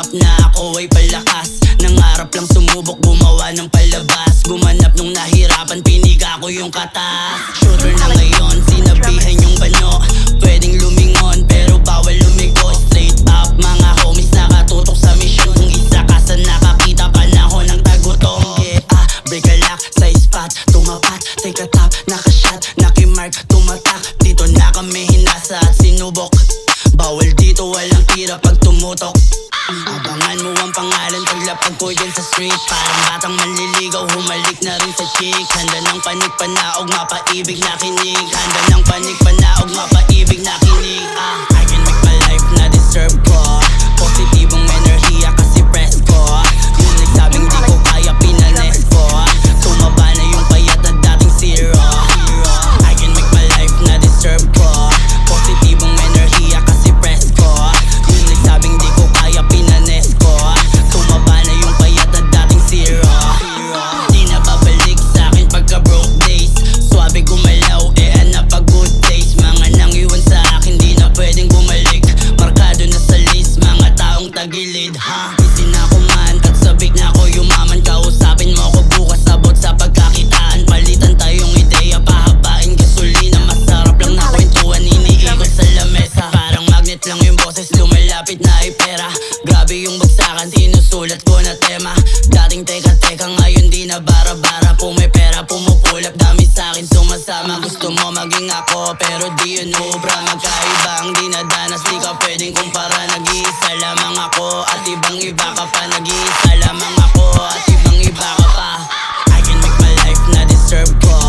pangarap na ako ay palakas. Nangarap lang sumubok gumawa ng palabas. Gumanap nung nahirapan piniga ko yung katas. Shooter na ngayon sinabihan yung bano Pwedeng lumingon pero bawal lumigo. Straight up mga homies nakatutok sa mission Kung isa ka sa nakakita panahon ng tagutong yeah, ah, Break a lock sa spot, tumapat, take a top, nakashot, nakimark, tumatak. Paglapag ko dyan sa street Parang batang manliligaw, humalik na rin sa chick Handa ng panig panaog, mapaibig na kinig. Handa ng panig panaog, mapaibig na kinig. Ah, I can make my life na deserve ko sabik na ako yumaman Kausapin mo ako bukas. Abot sa pagkakitaan Palitan tayong ideya, pahabain gasolina Masarap lang na kwentuhan, iniikot sa lamesa. Parang magnet lang yung boses, lumalapit na ay pera. Grabe yung bagsakan, sinusulat ko na tema. Dating teka-teka, ngayon di na bara-bara maging ako Pero di yun obra Magkaiba ang dinadanas Di ka pwedeng kumpara. Nag-iisa lamang ako At ibang iba ka pa. Nag-iisa lamang ako At ibang iba ka pa. I can make my life na deserve ko.